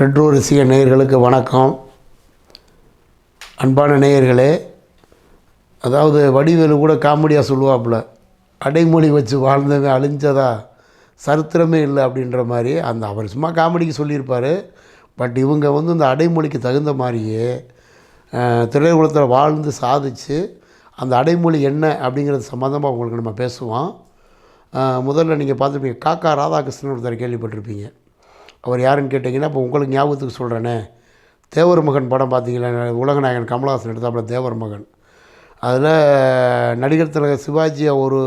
Retro ரசிக நேயர்களுக்கு வணக்கம். அன்பான நேயர்களே அதாவது வடிவேலு கூட காமெடியாக சொல்லுவாப்புல அடைமொழி வச்சு வாழ்ந்தவன் அழிஞ்சதா சரித்திரமே இல்லை அப்படின்ற மாதிரி அந்த அவர் சும்மா காமெடிக்கு சொல்லியிருப்பார். பட் இவங்க வந்து இந்த அடைமொழிக்கு தகுந்த மாதிரியே திரைக்குளத்தில் வாழ்ந்து சாதிச்சு அந்த அடைமொழி என்ன அப்படிங்கிறது சம்மந்தமாக உங்களுக்கு நம்ம பேசுவோம். முதல்ல நீங்கள் பார்த்துருப்பீங்க காக்கா ராதாகிருஷ்ணன் ஒருத்தர் கேள்விப்பட்டிருப்பீங்க. அவர் யாருன்னு கேட்டிங்கன்னா இப்போ உங்களுக்கு ஞாபகத்துக்கு சொல்கிறேனே தேவர் மகன் படம் பார்த்தீங்களா? உலகநாயகன் கமலஹாசன் எடுத்தாப்புல தேவர் மகன் அதில் நடிகர் திலக சிவாஜி ஒரு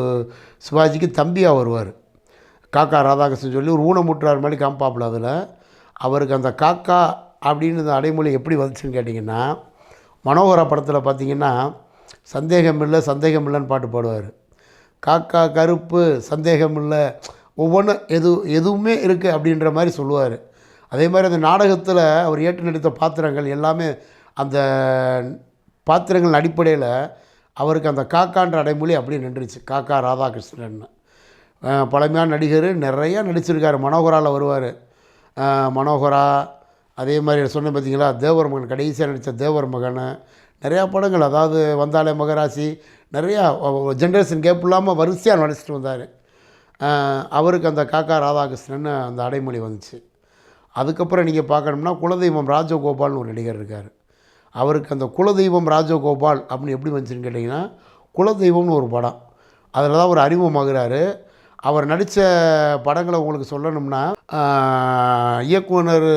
சிவாஜிக்கு தம்பியாக வருவார். காக்கா ராதாகிருஷ்ணன் சொல்லி ஒரு ஊனமுற்றார் மாதிரி காமிப்பாப்புல அதில். அவருக்கு அந்த காக்கா அப்படின்னு இந்த அடைமொழி எப்படி வந்துச்சுன்னு கேட்டிங்கன்னா மனோகரா படத்தில் பார்த்தீங்கன்னா சந்தேகம் இல்லை சந்தேகம் இல்லைன்னு பாட்டு பாடுவார். காக்கா கருப்பு சந்தேகம் இல்லை ஒவ்வொன்றும் எது எதுவுமே இருக்குது அப்படின்ற மாதிரி சொல்லுவார். அதே மாதிரி அந்த நாடகத்தில் அவர் ஏற்று நடித்த பாத்திரங்கள் எல்லாமே அந்த பாத்திரங்கள் அடிப்படையில் அவருக்கு அந்த காக்கான்ற அடைமொழி அப்படியே நின்றுச்சு. காக்கா ராதாகிருஷ்ணன். பழமையான நடிகர் நிறையா நடிச்சிருக்காரு. மனோகராவில் வருவார். மனோகரா அதே மாதிரி சொன்னேன் பார்த்தீங்களா தேவர் மகன் கடைசியாக நடித்த தேவர் மகன் நிறையா படங்கள். அதாவது வந்தாலே மகராசி நிறையா ஜென்ரேஷன் கேப் இல்லாமல் வரிசையாக நடிச்சிட்டு வந்தார். அவருக்கு அந்த காக்கா ராதாகிருஷ்ணன் அந்த அடைமொழி வந்துச்சு. அதுக்கப்புறம் நீங்கள் பார்க்கணும்னா குலதெய்வம் ராஜகோபால்னு ஒரு நடிகர் இருக்கார். அவருக்கு அந்த குலதெய்வம் ராஜகோபால் அப்படின்னு எப்படி வந்துச்சுன்னு கேட்டிங்கன்னா குலதெய்வம்னு ஒரு படம். அதில் தான் ஒரு அறிமுகமாகிறாரு. அவர் நடித்த படங்களை உங்களுக்கு சொல்லணும்னா இயக்குனர்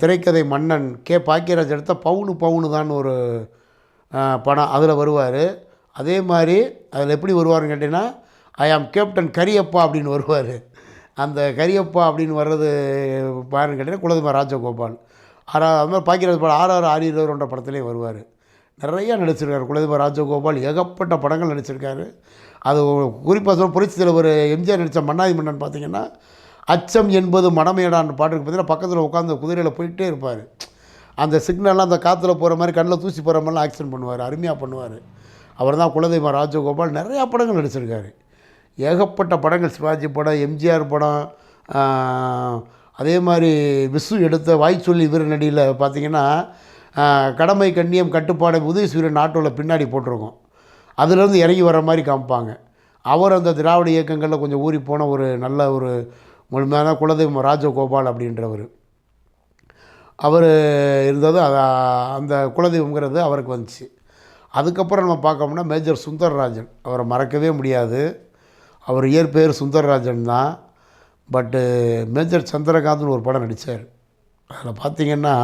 திரைக்கதை மன்னன் கே. பாக்கியராஜ் எடுத்த பவுனு பவுனு தான் ஒரு படம். அதில் வருவார். அதே மாதிரி அதில் எப்படி வருவாருன்னு கேட்டிங்கன்னா ஐ ஆம் கேப்டன் கரியப்பா அப்படின்னு வருவார். அந்த கரியப்பா அப்படின்னு வர்றது பாருன்னு கேட்டிங்கன்னா குலதெய்வம் ராஜகோபால். ஆறா அது மாதிரி பாக்கிறது படம் ஆறு ஆறு ஆறு இருபதுன்ற படத்துலேயும் வருவார். நிறையா நடிச்சிருக்காரு குலதெய்வ ராஜகோபால் ஏகப்பட்ட படங்கள் நடிச்சிருக்காரு. அது குறிப்பாக சொல்ல புரட்சி தலைவர் எம்ஜிஆர் நடித்த மன்னாதி மன்னன் பார்த்தீங்கன்னா அச்சம் என்பது மனமேடான்னு பாட்டுக்கு பார்த்தீங்கன்னா பக்கத்தில் உட்காந்து குதிரையில் போயிட்டே இருப்பார். அந்த சிக்னல்லாம் அந்த காற்றுல போகிற மாதிரி கண்ணில் தூசி போகிற மாதிரிலாம் ஆக்ஷன் பண்ணுவார் அருமையாக பண்ணுவார். அவர் தான் குலதெய்வம் ராஜகோபால் நிறையா படங்கள் நடிச்சிருக்காரு. ஏகப்பட்ட படங்கள் சிவாஜி படம் எம்ஜிஆர் படம் அதே மாதிரி விசு எடுத்த வாய்ச்சொல்லி வீரநடியில் பார்த்தீங்கன்னா கடமை கண்ணியம் கட்டுப்பாடு உதயசூரியன் நாட்டில் பின்னாடி போட்டிருக்கோம். அதுலேருந்து இறங்கி வர மாதிரி காமிப்பாங்க. அவர் அந்த திராவிட இயக்கங்களில் கொஞ்சம் ஊறி போன ஒரு நல்ல ஒரு முழுமையான குலதெய்வம் ராஜகோபால் அப்படின்றவர். அவர் இருந்தது அந்த குலதெய்வங்கிறது அவருக்கு வந்துச்சு. அதுக்கப்புறம் நம்ம பார்க்கோம்னா மேஜர் சுந்தரராஜன். அவரை மறக்கவே முடியாது. அவர் இயற்பெயர் சுந்தரராஜன் தான். பட்டு uh, மேஜர் சந்திரகாந்த்னு ஒரு படம் நடித்தார் அதில் பார்த்தீங்கன்னா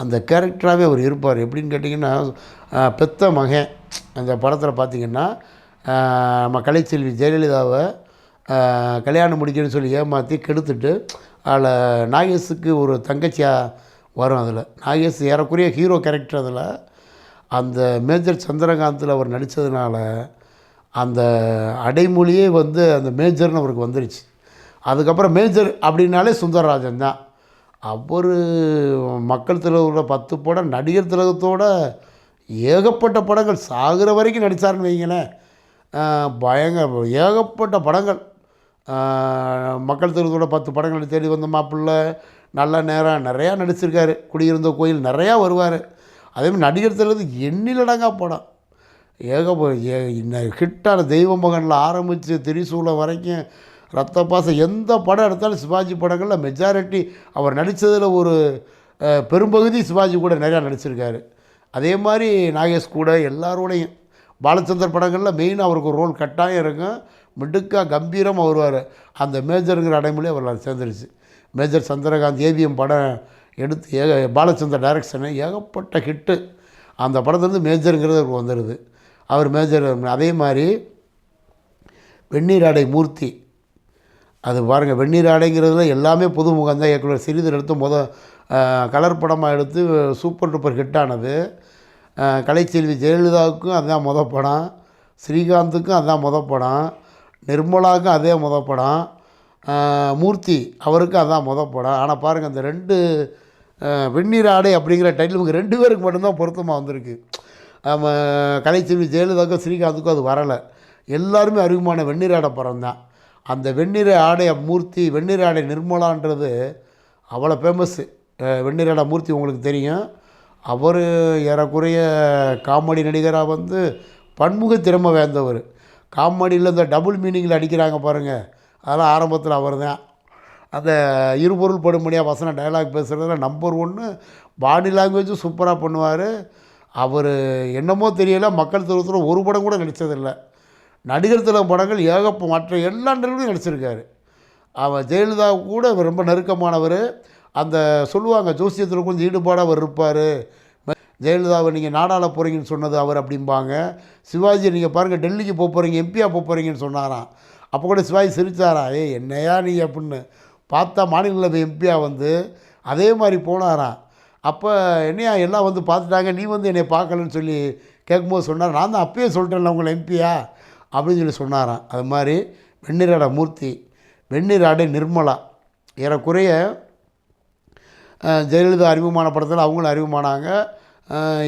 அந்த கேரக்டராகவே அவர் இருப்பார். எப்படின்னு கேட்டிங்கன்னா பெத்த மகன். அந்த படத்தில் பார்த்தீங்கன்னா நம்ம கலைச்செல்வி ஜெயலலிதாவை கல்யாணம் முடிக்கணும்னு சொல்லி ஏமாற்றி கெடுத்துட்டு அதில் நாகேஷுக்கு ஒரு தங்கச்சியாக வரும் அதில். நாகேஷ் ஏறக்குறைய ஹீரோ கேரக்டர் அதில். அந்த மேஜர் சந்திரகாந்தில் அவர் நடித்ததுனால அந்த அடைமொழியே வந்து அந்த மேஜர்னு அவருக்கு வந்துருச்சு. அதுக்கப்புறம் மேஜர் அப்படின்னாலே சுந்தரராஜன் தான். அவர் மக்கள் திலகத்தோட பத்து படம் நடிகர் திலகத்தோட ஏகப்பட்ட படங்கள் சாகிற வரைக்கும் நடித்தார்னு வைங்களேன். பயங்கர ஏகப்பட்ட படங்கள். மக்கள் திலகத்தோட பத்து படங்கள் தேடி வந்த மாப்பிள்ளை நல்ல நேரம் நிறையா நடிச்சிருக்காரு. குடியிருந்த கோயில் நிறையா வருவார். அதேமாதிரி நடிகர் திலகத்து எண்ணிலடங்கா படம். ஏகப்ப ஏ ஹிட்டான தெய்வ மகனில் ஆரம்பித்து திரிசூலம் வரைக்கும் ரத்த பாசம் எந்த படம் எடுத்தாலும் சிவாஜி படங்களில் மெஜாரிட்டி அவர் நடித்ததில் ஒரு பெரும்பகுதி சிவாஜி கூட நிறையா நடிச்சிருக்காரு. அதே மாதிரி நாகேஷ் கூட எல்லாரோடையும் பாலச்சந்தர் படங்களில் மெயின் அவருக்கு ஒரு ரோல் கட்டாயம் இருக்கும். மிடுக்காக கம்பீரமாக வருவார். அந்த மேஜருங்கிற அடைமொழி அவர் சேர்ந்துருச்சு. மேஜர் சந்திரகாந்த் ஏவிஎம் படம் எடுத்து ஏக பாலச்சந்தர் டைரக்ஷனு ஏகப்பட்ட ஹிட்டு அந்த படத்துலேருந்து மேஜருங்கிறது அவருக்கு வந்துடுது அவர் மேஜர் அதே மாதிரி வெந்நீராடை மூர்த்தி. அது பாருங்கள் வெந்நீராடைங்கிறதுல எல்லாமே புதுமுகம் தான் இயக்குனர். சிறிதர் எடுத்து முத கலர் படமாக எடுத்து சூப்பர் டூப்பர் ஹிட்டானது கலைச்செல்வி ஜெயலலிதாவுக்கும் அதுதான் முத படம். ஸ்ரீகாந்துக்கும் அதுதான் முத படம். நிர்மலாவுக்கும் அதே முத படம். மூர்த்தி அவருக்கும் அதான் முத படம். ஆனால் பாருங்கள் அந்த ரெண்டு வெந்நீர் ஆடை அப்படிங்கிற டைட்டில் இவங்க ரெண்டு பேருக்கு மட்டும்தான் பொருத்தமாக வந்திருக்கு. கலைச்செல்வி ஜெயலலிதாவுக்கும் ஸ்ரீகாந்துக்கும் அது வரலை. எல்லாருமே அறிமுகமான வெந்நீர் ஆடை படம் தான். அந்த வெண்ணிற ஆடை மூர்த்தி வெண்ணிற ஆடை நிர்மலான்றது அவ்வளோ ஃபேமஸ்ஸு வெண்ணிரடா மூர்த்தி உங்களுக்கு தெரியும். அவர் ஏறக்குறைய காமெடி நடிகராக வந்து பன்முக திறமை வேந்தவர் காமெடியில் இந்த டபுள் மீனிங்கில் அடிக்கிறாங்க பாருங்கள் அதெல்லாம் ஆரம்பத்தில் அவர் தான் அந்த இருபொருள் படும்படியாக வசனம் டயலாக் பேசுகிறதுல நம்பர் ஒன்று பாடி லாங்குவேஜும் சூப்பராக பண்ணுவார். அவர் என்னமோ தெரியல மக்கள் திருவத்தில் ஒரு படம் கூட நடித்ததில்லை நடிகர் தில படங்கள் ஏகப்ப மற்ற எல்லா நடிகர்களும் நடிச்சிருக்காரு. அவன் ஜெயலலிதா கூட அவர் ரொம்ப நெருக்கமானவர். அந்த சொல்லுவாங்க ஜோசியத்தில் கொஞ்சம் ஈடுபாடாக அவர் இருப்பார். ஜெயலலிதாவை நீங்கள் நாடாள போகிறீங்கன்னு சொன்னது அவர் அப்படிம்பாங்க. சிவாஜி நீங்கள் பாருங்கள் டெல்லிக்கு போக போகிறீங்க எம்பியாக போக போகிறீங்கன்னு சொன்னாராம். அப்போ கூட சிவாஜி சிரித்தாராம் ஏய் என்னையா நீ அப்படின்னு. பார்த்தா மாநிலங்களவை எம்பியாக வந்து அதே மாதிரி போனாராம். அப்போ என்னையா எல்லாம் வந்து பார்த்துட்டாங்க நீ வந்து என்னை பார்க்கலன்னு சொல்லி கேட்கும்போது சொன்னார். நான் தான் அப்பயே சொல்லிட்டேன்ல உங்களை எம்பியா அப்படின்னு சொல்லி சொன்னாராம். அது மாதிரி வெண்ணிராட மூர்த்தி வெண்ணிராடை நிர்மலா ஏறக்குறைய ஜெயலலிதா அறிமுகமான படத்தில் அவங்களும் அறிமுகமானாங்க.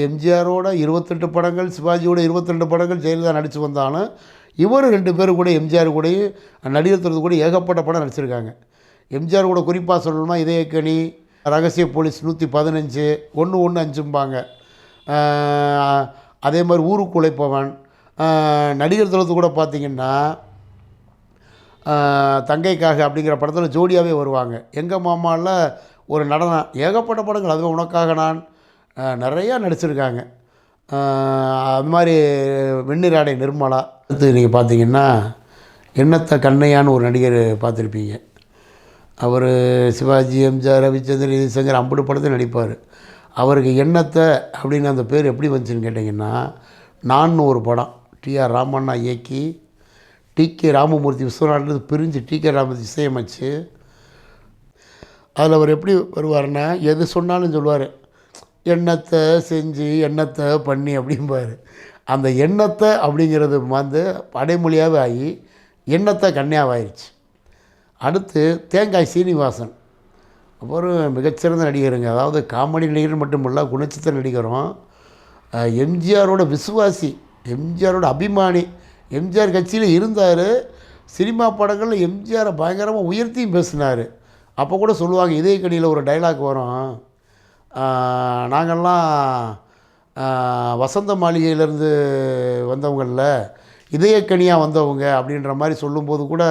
எம்ஜிஆரோட இருபத்தெட்டு படங்கள் சிவாஜியோட இருபத்திரெண்டு படங்கள் ஜெயலலிதா நடித்து வந்தாலும் இவர் ரெண்டு பேரும் கூட எம்ஜிஆர் கூடயும் நடிகர் கூட ஏகப்பட்ட படம் நடிச்சிருக்காங்க. எம்ஜிஆர் கூட குறிப்பாக சொல்லணும்னா இதயக்கணி ரகசிய போலீஸ் நூற்றி பதினஞ்சு ஒன்று ஒன்று அஞ்சும்பாங்க. அதே மாதிரி ஊருக்கு உழைப்பவன். நடிகர் தளத்து கூட பார்த்திங்கன்னா தங்கைக்காக அப்படிங்கிற படத்தில் ஜோடியாகவே வருவாங்க. எங்கள் மாமாவில் ஒரு நடனம் ஏகப்பட்ட படங்கள். அதுவும் உனக்காக நான் நிறையா நடிச்சிருக்காங்க. அது மாதிரி வெண்ணிராடை நிர்மலா. அடுத்து நீங்கள் பார்த்தீங்கன்னா எண்ணத்த கண்ணையான்னு ஒரு நடிகர் பார்த்துருப்பீங்க அவர் சிவாஜி எம்ஜிஆர் ரவிச்சந்திரன் ரவிசங்கர் அம்புடு படத்தில் நடிப்பார். அவருக்கு எண்ணத்தை அப்படின்னு அந்த பேர் எப்படி வந்துச்சுன்னு கேட்டிங்கன்னா நான் ஒரு படம் டிஆர் ராமண்ணா இயக்கி டி கே ராமமூர்த்தி விஸ்வநாட்டிலிருந்து பிரிஞ்சு டி கே ராமமூர்த்தி இசையமைச்சு அதில் அவர் எப்படி வருவார்னா எது சொன்னாலும் சொல்லுவார் எண்ணத்தை செஞ்சு எண்ணத்தை பண்ணி அப்படிம்பார். அந்த எண்ணத்தை அப்படிங்கிறது வந்து அடைமொழியாகவே ஆகி எண்ணத்தை கன்னியாவாயிருச்சு அடுத்து தேங்காய் சீனிவாசன். அப்புறம் மிகச்சிறந்த நடிகருங்க. அதாவது காமெடி நடிகர் மட்டும் இல்லை குணச்சித்திர நடிகரும் எம்ஜிஆரோட விசுவாசி எம்ஜிஆரோட அபிமானி எம்ஜிஆர் கட்சியில் இருந்தார். சினிமா படங்களில் எம்ஜிஆரை பயங்கரமாக உயர்த்தியும் பேசினார். அப்போ கூட சொல்லுவாங்க இதயக்கணியில் ஒரு டைலாக் வரும். நாங்கள்லாம் வசந்த மாளிகையிலேருந்து வந்தவங்களில் இதயக்கனியாக வந்தவங்க அப்படின்ற மாதிரி சொல்லும்போது கூட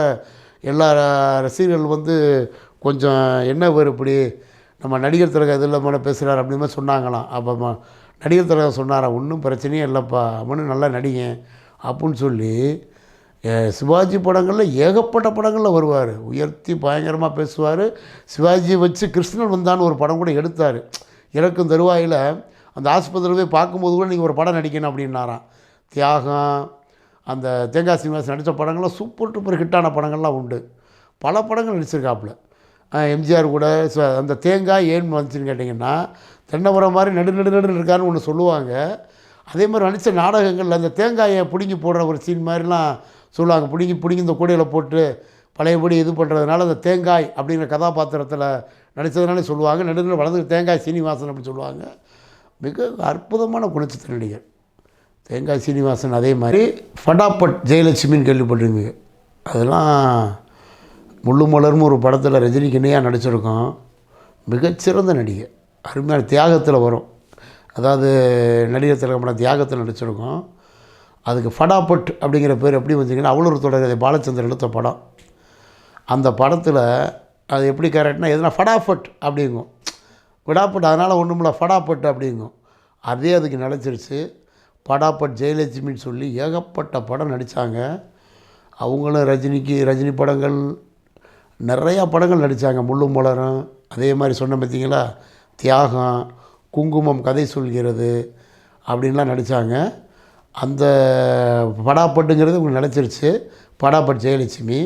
எல்லா ரசிகர்கள் வந்து கொஞ்சம் என்ன பேர் இப்படி நம்ம நடிகர் திலகம் இது இல்லாமல் பேசுகிறார் அப்படின்னு சொன்னாங்களாம். அப்போ நடிகர் திலகம் சொன்னாரா ஒன்றும் பிரச்சனையே இல்லைப்பா அவனு நல்லா நடிங்க அப்படின்னு சொல்லி சிவாஜி படங்களில் ஏகப்பட்ட படங்களில் வருவார். உயர்த்தி பயங்கரமாக பேசுவார். சிவாஜியை வச்சு கிருஷ்ணன் வந்தான்னு ஒரு படம் கூட எடுத்தார். இறக்கும் தருவாயில் அந்த ஆஸ்பத்திரியில் போய் பார்க்கும்போது கூட நீங்கள் ஒரு படம் நடிக்கணும் அப்படின்னாராம். தியாகம் அந்த தேங்காய் சீனிவாசன் நடித்த படங்கள்லாம் சூப்பர் டூப்பர் ஹிட்டான படங்கள்லாம் உண்டு. பல படங்கள் நடிச்சிருக்காப்புல. எம்ஜிஆர் கூட ச- அந்த தேங்காய் ஏன் வந்துச்சுன்னு கேட்டிங்கன்னா தென்னபுரம் மாதிரி நடு நடு நடு இருக்கான்னு ஒன்று சொல்லுவாங்க. அதே மாதிரி நடித்த நாடகங்களில் அந்த தேங்காயை பிடுங்கி போடுற ஒரு சீன் மாதிரிலாம் சொல்லுவாங்க. பிடுங்கி பிடுங்கி இந்த கூடையில் போட்டு பழையபடி இது பண்ணுறதுனால அந்த தேங்காய் அப்படிங்கிற கதாபாத்திரத்தில் நடித்ததுனாலே சொல்லுவாங்க. நடுநிலை வளர்ந்து தேங்காய் சீனிவாசன் அப்படின்னு சொல்லுவாங்க. மிக அற்புதமான குணச்சித்திர நடிகர் தேங்காய் சீனிவாசன் அதே மாதிரி ஃபடாபட் ஜெயலட்சுமின்னு கேள்விப்பட்டிருந்தீங்க. அதெல்லாம் முள்ளு மலர்னு ஒரு படத்தில் ரஜினிக்கு இணையாக நடிச்சிருக்கோம் மிகச்சிறந்த நடிகை. அருமையான தியாகத்தில் வரும். அதாவது நடிகர் திலகமான தியாகத்தில் நடிச்சிருக்கோம் அதுக்கு ஃபடாபட் அப்படிங்கிற பேர் எப்படி வந்துச்சுங்கன்னா அவ்வளோ ஒரு தொடர். பாலச்சந்தர் எடுத்த படம். அந்த படத்தில் அது எப்படி கேரக்டர்னா எதுனா ஃபடாஃபட் அப்படிங்கும். விடாப்பட் அதனால் ஒன்றும் இல்லை ஃபடாபட் அப்படிங்கும். அதே அதுக்கு நிலச்சிருச்சு படாபட் ஜெயலட்சுமின்னு சொல்லி ஏகப்பட்ட படம் நடித்தாங்க அவங்களும் ரஜினிக்கு ரஜினி படங்கள் நிறையா படங்கள் நடித்தாங்க முள்ளும் மலரும் அதே மாதிரி சொன்ன பார்த்தீங்களா? தியாகம் குங்குமம் கதை சொல்கிறது அப்படின்லாம் நடித்தாங்க அந்த படாப்பட்டுங்கிறது உங்களுக்கு நினச்சிருச்சு படாப்பட் ஜெயலட்சுமி.